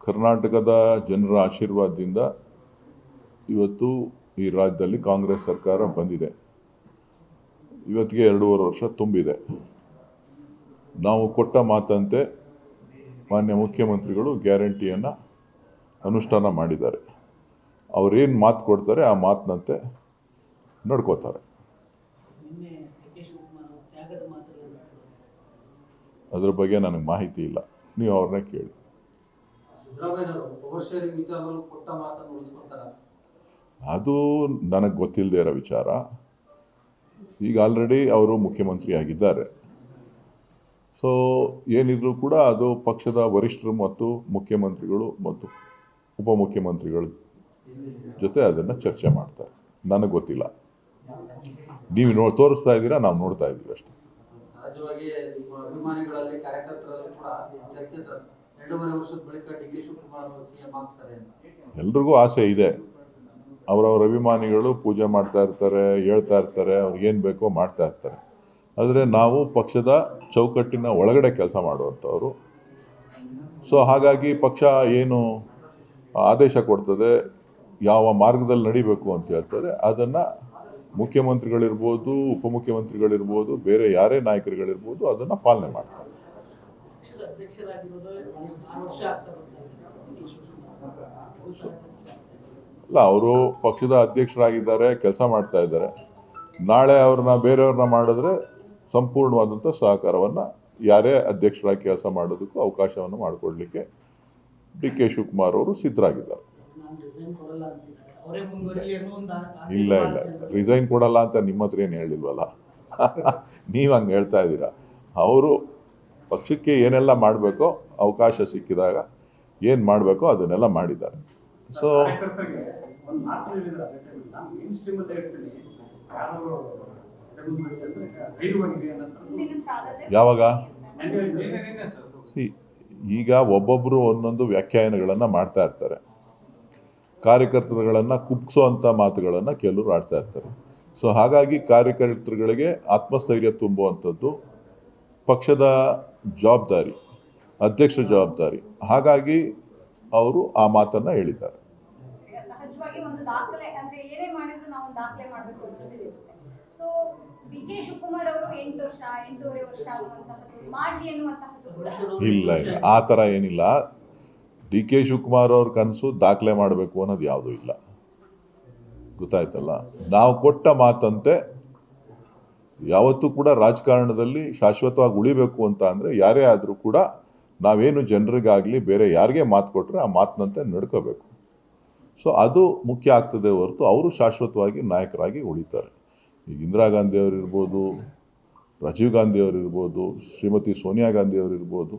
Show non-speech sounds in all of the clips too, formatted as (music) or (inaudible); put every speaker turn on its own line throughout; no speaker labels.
ಕರ್ನಾಟಕದ ಜನರ ಆಶೀರ್ವಾದದಿಂದ ಇವತ್ತು ಈ ರಾಜ್ಯದಲ್ಲಿ ಕಾಂಗ್ರೆಸ್ ಸರ್ಕಾರ ಬಂದಿದೆ. ಇವತ್ತಿಗೆ ಎರಡೂವರೆ ವರ್ಷ ತುಂಬಿದೆ. ನಾವು ಕೊಟ್ಟ ಮಾತಂತೆ ಮಾನ್ಯ ಮುಖ್ಯಮಂತ್ರಿಗಳು ಗ್ಯಾರಂಟಿಯನ್ನು ಅನುಷ್ಠಾನ ಮಾಡಿದ್ದಾರೆ. ಅವರೇನು ಮಾತು ಕೊಡ್ತಾರೆ ಆ ಮಾತಿನಂತೆ ನಡ್ಕೋತಾರೆ. ಅದ್ರ ಬಗ್ಗೆ ನನಗೆ ಮಾಹಿತಿ ಇಲ್ಲ. ನೀವು ಅವ್ರನ್ನೇ ಕೇಳಿ.
ಸಿದ್ದರಾಮಯ್ಯನವರು ಪವರ್ ಶೇರಿಂಗ್ ವಿಚಾರದಲ್ಲೂ ಕೊಟ್ಟ ಮಾತನ್ನು ಉಳಿಸ್ಕೊತಾರ
ಅದು ನನಗೆ ಗೊತ್ತಿಲ್ಲದೆ ಇರೋ ವಿಚಾರ. ಈಗ ಆಲ್ರೆಡಿ ಅವರು ಮುಖ್ಯಮಂತ್ರಿ ಆಗಿದ್ದಾರೆ ಸೊ ಏನಿದ್ರು ಕೂಡ ಅದು ಪಕ್ಷದ ವರಿಷ್ಠರು ಮತ್ತು ಮುಖ್ಯಮಂತ್ರಿಗಳು ಮತ್ತು ಉಪಮುಖ್ಯಮಂತ್ರಿಗಳ ಜೊತೆ ಅದನ್ನು ಚರ್ಚೆ ಮಾಡ್ತಾರೆ. ನನಗೆ ಗೊತ್ತಿಲ್ಲ. ನೀವು ನೋಡಿ ತೋರಿಸ್ತಾ ಇದ್ದೀರಾ ನಾವು ನೋಡ್ತಾ ಇದ್ದೀವಿ ಅಷ್ಟೇ.
ಸಹಜವಾಗಿ ನಿಮ್ಮ ಅಭಿಮಾನಿಗಳಲ್ಲಿ ಕಾರ್ಯಕರ್ತರಲ್ಲಿ ಕೂಡ ಚರ್ಚೆ
ಎಲ್ರಿಗೂ ಆಸೆ ಇದೆ. ಅವರವ್ರ ಅಭಿಮಾನಿಗಳು ಪೂಜೆ ಮಾಡ್ತಾ ಇರ್ತಾರೆ, ಹೇಳ್ತಾ ಇರ್ತಾರೆ ಅವ್ರಿಗೇನು ಬೇಕೋ ಮಾಡ್ತಾ ಇರ್ತಾರೆ. ಆದರೆ ನಾವು ಪಕ್ಷದ ಚೌಕಟ್ಟಿನ ಒಳಗಡೆ ಕೆಲಸ ಮಾಡುವಂಥವ್ರು. ಸೊ ಹಾಗಾಗಿ ಪಕ್ಷ ಏನು ಆದೇಶ ಕೊಡ್ತದೆ, ಯಾವ ಮಾರ್ಗದಲ್ಲಿ ನಡಿಬೇಕು ಅಂತ ಹೇಳ್ತಾರೆ. ಅದನ್ನು ಮುಖ್ಯಮಂತ್ರಿಗಳಿರ್ಬೋದು, ಉಪಮುಖ್ಯಮಂತ್ರಿಗಳಿರ್ಬೋದು, ಬೇರೆ ಯಾರೇ ನಾಯಕರುಗಳಿರ್ಬೋದು ಅದನ್ನು ಪಾಲನೆ ಮಾಡ್ತಾರೆ. ಅಲ್ಲ ಅವರು ಪಕ್ಷದ ಅಧ್ಯಕ್ಷರಾಗಿದ್ದಾರೆ, ಕೆಲಸ ಮಾಡ್ತಾ ಇದ್ದಾರೆ. ನಾಳೆ ಅವ್ರನ್ನ ಬೇರೆಯವ್ರನ್ನ ಮಾಡಿದ್ರೆ ಸಂಪೂರ್ಣವಾದಂಥ ಸಹಕಾರವನ್ನು ಯಾರೇ ಅಧ್ಯಕ್ಷರಾಗಿ ಕೆಲಸ ಮಾಡೋದಕ್ಕೂ ಅವಕಾಶವನ್ನು ಮಾಡಿಕೊಡ್ಲಿಕ್ಕೆ ಡಿ ಕೆ ಶಿವಕುಮಾರ್ ಅವರು ಸಿದ್ಧರಾಗಿದ್ದಾರೆ. ಇಲ್ಲ ಇಲ್ಲ, ರಿಸೈನ್ ಕೊಡಲ್ಲ ಅಂತ ನಿಮ್ಮ ಹತ್ರ ಏನು ಹೇಳಿಲ್ವಲ್ಲ? (laughs) ನೀವು ಹಂಗೆ ಹೇಳ್ತಾ ಇದ್ದೀರಾ? ಅವರು ಪಕ್ಷಕ್ಕೆ ಏನೆಲ್ಲ ಮಾಡಬೇಕೋ ಅವಕಾಶ ಸಿಕ್ಕಿದಾಗ ಏನು ಮಾಡಬೇಕೋ ಅದನ್ನೆಲ್ಲ ಮಾಡಿದ್ದಾರೆ. ಸೊ ಯಾವಾಗ? ಸಿ ಈಗ ಒಬ್ಬೊಬ್ಬರು ಒಂದೊಂದು ವ್ಯಾಖ್ಯಾನಗಳನ್ನು ಮಾಡ್ತಾ ಇರ್ತಾರೆ. ಕಾರ್ಯಕರ್ತರುಗಳನ್ನು ಕುಗ್ಸೋವಂಥ ಮಾತುಗಳನ್ನು ಕೆಲವರು ಆಡ್ತಾ ಇರ್ತಾರೆ. ಸೊ ಹಾಗಾಗಿ ಕಾರ್ಯಕರ್ತರುಗಳಿಗೆ ಆತ್ಮಸ್ಥೈರ್ಯ ತುಂಬುವಂಥದ್ದು ಪಕ್ಷದ ಜವಾಬ್ದಾರಿ ಅಧ್ಯಕ್ಷ ಜವಾಬ್ದಾರಿ. ಹಾಗಾಗಿ ಅವರು ಆ ಮಾತನ್ನು ಹೇಳಿದ್ದಾರೆ.
ಈಗ ಸಹಜವಾಗಿ ಒಂದು ದಾಖಲೆ ಅಂದ್ರೆ ಏನೇ ಮಾಡಿದ್ರು ನಾವು ಒಂದು ದಾಖಲೆ ಮಾಡಬೇಕು ಅಂತ ಸೊ ಡಿ ಕೆ ಶಿವಕುಮಾರ್ ಅವರು ಎಂಟು ವರ್ಷ ಎಂಟೂವರೆ ವರ್ಷ ಅನ್ನುವಂತಹದ್ದು ಮಾಡ್ಲಿ ಅನ್ನುವಂತಹದ್ದು
ಇಲ್ಲ ಇಲ್ಲ. ಆ ಥರ ಏನಿಲ್ಲ. ಡಿ ಕೆ ಶಿವಕುಮಾರ್ ಅವ್ರ ಕನಸು ದಾಖಲೆ ಮಾಡಬೇಕು ಅನ್ನೋದು ಯಾವುದೂ ಇಲ್ಲ. ಗೊತ್ತಾಯ್ತಲ್ಲ? ನಾವು ಕೊಟ್ಟ ಮಾತಂತೆ ಯಾವತ್ತೂ ಕೂಡ ರಾಜಕಾರಣದಲ್ಲಿ ಶಾಶ್ವತವಾಗಿ ಉಳಿಬೇಕು ಅಂತ ಅಂದರೆ ಯಾರೇ ಆದರೂ ಕೂಡ ನಾವೇನು ಜನರಿಗಾಗಲಿ ಬೇರೆ ಯಾರಿಗೆ ಮಾತು ಕೊಟ್ಟರೆ ಆ ಮಾತಿನಂತೆ ನಡ್ಕೋಬೇಕು. ಸೊ ಅದು ಮುಖ್ಯ ಆಗ್ತದೆ ಹೊರತು ಅವರು ಶಾಶ್ವತವಾಗಿ ನಾಯಕರಾಗಿ ಉಳಿತಾರೆ. ಈಗ ಇಂದಿರಾ ಗಾಂಧಿ ಇರ್ಬೋದು, ರಾಜೀವ್ ಗಾಂಧಿ ಇರ್ಬೋದು, ಶ್ರೀಮತಿ ಸೋನಿಯಾ ಗಾಂಧಿ ಇರ್ಬೋದು,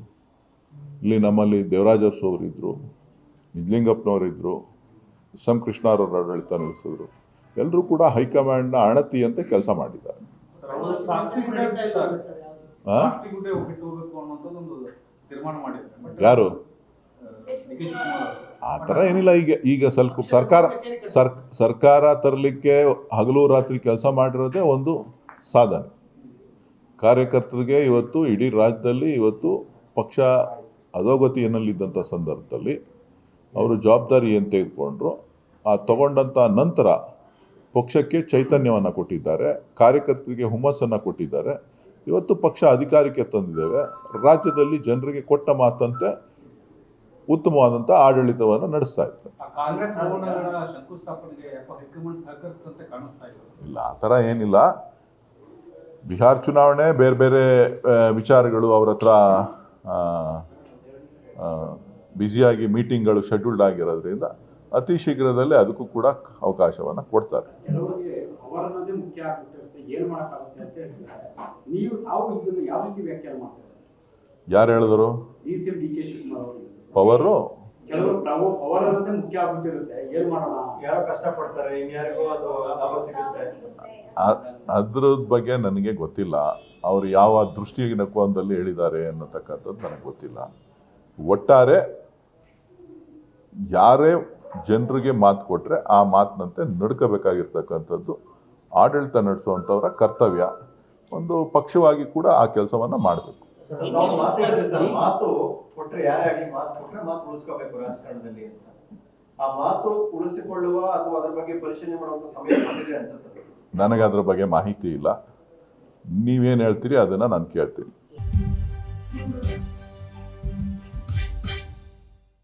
ಇಲ್ಲಿ ನಮ್ಮಲ್ಲಿ ದೇವರಾಜ್ ಅವರಿದ್ದರು ನಿಜಲಿಂಗಪ್ಪನವರಿದ್ದರು ಎಸ್ ಎಂ ಕೃಷ್ಣರವ್ರ ಆಡಳಿತ ನಡೆಸಿದ್ರು, ಎಲ್ಲರೂ ಕೂಡ ಹೈಕಮಾಂಡ್ನ ಅಣತಿ ಅಂತ ಕೆಲಸ ಮಾಡಿದ್ದಾರೆ. ಯಾರು? ಆ ಥರ ಏನಿಲ್ಲ ಈಗ ಈಗ ಸ್ವಲ್ಪ ಸರ್ಕಾರ ಸರ್ ಸರ್ಕಾರ ತರಲಿಕ್ಕೆ ಹಗಲು ರಾತ್ರಿ ಕೆಲಸ ಮಾಡಿರೋದೇ ಒಂದು ಸಾಧನೆ. ಕಾರ್ಯಕರ್ತರಿಗೆ ಇವತ್ತು ಇಡೀ ರಾಜ್ಯದಲ್ಲಿ ಇವತ್ತು ಪಕ್ಷ ಅಧೋಗತಿಯಲ್ಲಿದ್ದಂಥ ಸಂದರ್ಭದಲ್ಲಿ ಅವರು ಜವಾಬ್ದಾರಿ ಏನು ತೆಗೆದುಕೊಂಡ್ರು ಆ ತಗೊಂಡಂಥ ನಂತರ ಪಕ್ಷಕ್ಕೆ ಚೈತನ್ಯವನ್ನು ಕೊಟ್ಟಿದ್ದಾರೆ ಕಾರ್ಯಕರ್ತರಿಗೆ ಹುಮ್ಮಸ್ಸನ್ನು ಕೊಟ್ಟಿದ್ದಾರೆ. ಇವತ್ತು ಪಕ್ಷ ಅಧಿಕಾರಕ್ಕೆ ತಂದಿದ್ದೇವೆ. ರಾಜ್ಯದಲ್ಲಿ ಜನರಿಗೆ ಕೊಟ್ಟ ಮಾತಂತೆ ಉತ್ತಮವಾದಂಥ ಆಡಳಿತವನ್ನು ನಡೆಸ್ತಾ
ಇತ್ತು
ಇಲ್ಲ ಆ ಥರ ಏನಿಲ್ಲ. ಬಿಹಾರ್ ಚುನಾವಣೆ ಬೇರೆ ಬೇರೆ ವಿಚಾರಗಳು ಅವ್ರ ಹತ್ರ ಬ್ಯುಸಿಯಾಗಿ ಮೀಟಿಂಗ್ಗಳು ಶೆಡ್ಯೂಲ್ಡ್ ಆಗಿರೋದ್ರಿಂದ ಅತಿ ಶೀಘ್ರದಲ್ಲೇ ಅದಕ್ಕೂ ಕೂಡ ಅವಕಾಶವನ್ನು ಕೊಡ್ತಾರೆ.
ಕೆಲವರಿಗೆ ಪವರ್ ಅನ್ನೋದೇ ಮುಖ್ಯ ಆಗ್ಬಿಟ್ಟಿರುತ್ತೆ. ಏನ್ ಮಾಡಕ್ಕಾಗುತ್ತೆ ಅಂತ ಹೇಳ್ತಿದ್ದಾರೆ. ನೀವು ತಾವು ಇದನ್ನು ಯಾವ ರೀತಿ ವ್ಯಾಖ್ಯಾನ ಮಾಡ್ತಾರೆ?
ಯಾರು ಹೇಳಿದ್ರು? ಪವರು?
ಕೆಲವರು ಪವರ್ ಅನ್ನೋದೇ ಮುಖ್ಯ ಆಗ್ಬಿಟ್ಟಿರುತ್ತೆ. ಏನ್ ಮಾಡೋಣ?
ಯಾರೋ ಕಷ್ಟಪಡ್ತಾರೆ ಇನ್ಯಾರಿಗೋ ಅದು ಲಾಭ ಸಿಗುತ್ತೆ.
ಅದ್ರ ಬಗ್ಗೆ ನನಗೆ ಗೊತ್ತಿಲ್ಲ. ಅವರು ಯಾವ ದೃಷ್ಟಿಯಿಂದ ಕೋನದಲ್ಲಿ ಹೇಳಿದ್ದಾರೆ ಅನ್ನತಕ್ಕಂಥದ್ದು ನನಗೆ ಗೊತ್ತಿಲ್ಲ. ಒಟ್ಟಾರೆ ಯಾರೇ ಜನರಿಗೆ ಮಾತು ಕೊಟ್ಟರೆ ಆ ಮಾತಿನಂತೆ ನಡ್ಕೋಬೇಕಾಗಿರ್ತಕ್ಕಂಥದ್ದು ಆಡಳಿತ ನಡೆಸುವಂಥವರ ಕರ್ತವ್ಯ. ಒಂದು ಪಕ್ಷವಾಗಿ ಕೂಡ ಆ ಕೆಲಸವನ್ನು ಮಾಡಬೇಕು. ನನಗೆ ಅದ್ರ ಬಗ್ಗೆ ಮಾಹಿತಿ ಇಲ್ಲ. ನೀವೇನು ಹೇಳ್ತೀರಿ ಅದನ್ನು ನಾನು ಕೇಳ್ತೀನಿ.